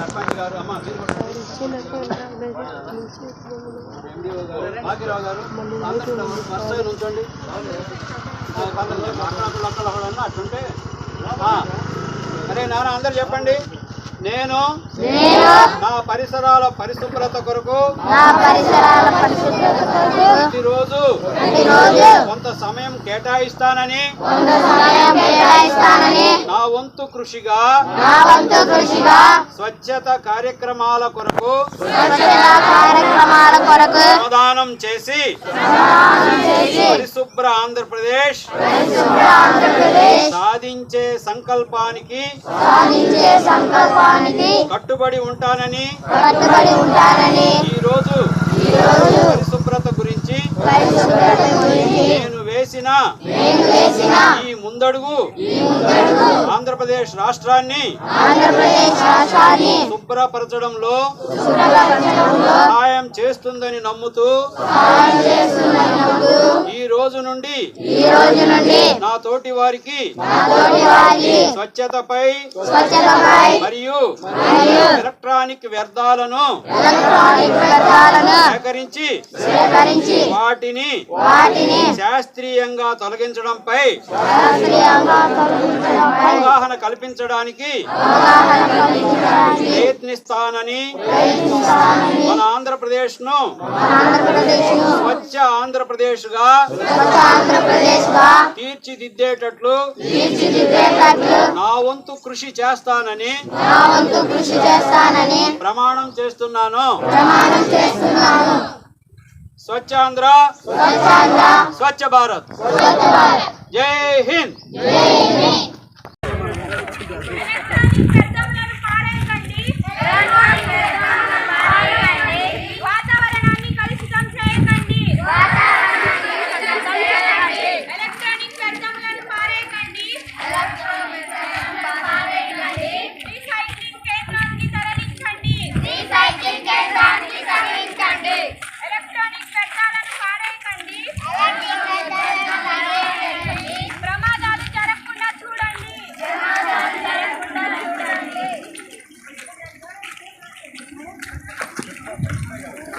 సర్పంచ్ గారు అమ్మ గారు భాగ్యరావు సైడ్ ఉంచండి అట్లుంటే అరే నాన్న అందరు చెప్పండి. నేను నా పరిసరాల పరిశుభ్రత కొరకు ప్రతిరోజు కొంత సమయం కేటాయిస్తానని నా వంతు కృషిగా స్వచ్ఛత కార్యక్రమాల కొరకు ప్రదానం చేసి పరిశుభ్ర ఆంధ్రప్రదేశ్ సాధించే సంకల్పానికి సాధించే సంకల్పానికి కట్టుబడి ఉంటానని కట్టుబడి ఉంటానని ఈ రోజు ఈరోజు పరిశుభ్రత గురించి పరిశుభ్రత గురించి నేను వేసిన నేను వేసిన ఈ ముందడుగు ఈ ముందడుగు ఆంధ్రప్రదేశ్ రాష్ట్రాన్ని ఆంధ్రప్రదేశ్ రాష్ట్రాన్ని శుభ్రపరచడంలో శుభ్రపరచడంలో సహాయం చేస్తుందని నమ్ముతూ ఈ రోజు నుండి నా తోటి వారికి స్వచ్ఛతపై మరియు ఎలక్ట్రానిక్ వ్యర్థాలను సేకరించి సేకరించి వాటిని శాస్త్రీయంగా తొలగించడంపై అవగాహన కల్పించడానికి ప్రయత్నిస్తానని ఆంధ్రప్రదేశ్ను స్వచ్ఛ ఆంధ్రప్రదేశ్గా తీర్చిదిద్దేటట్లు తీర్చిదిద్దేటట్లు నా వంతు కృషి చేస్తానని ప్రమాణం చేస్తున్నాను. స్వచ్ఛాంధ్ర స్వచ్ఛ భారత్. స్వచ్ఛ భారత్. జై హింద్.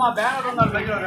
మా బ్యానర్ ఉన్నారు దగ్గర.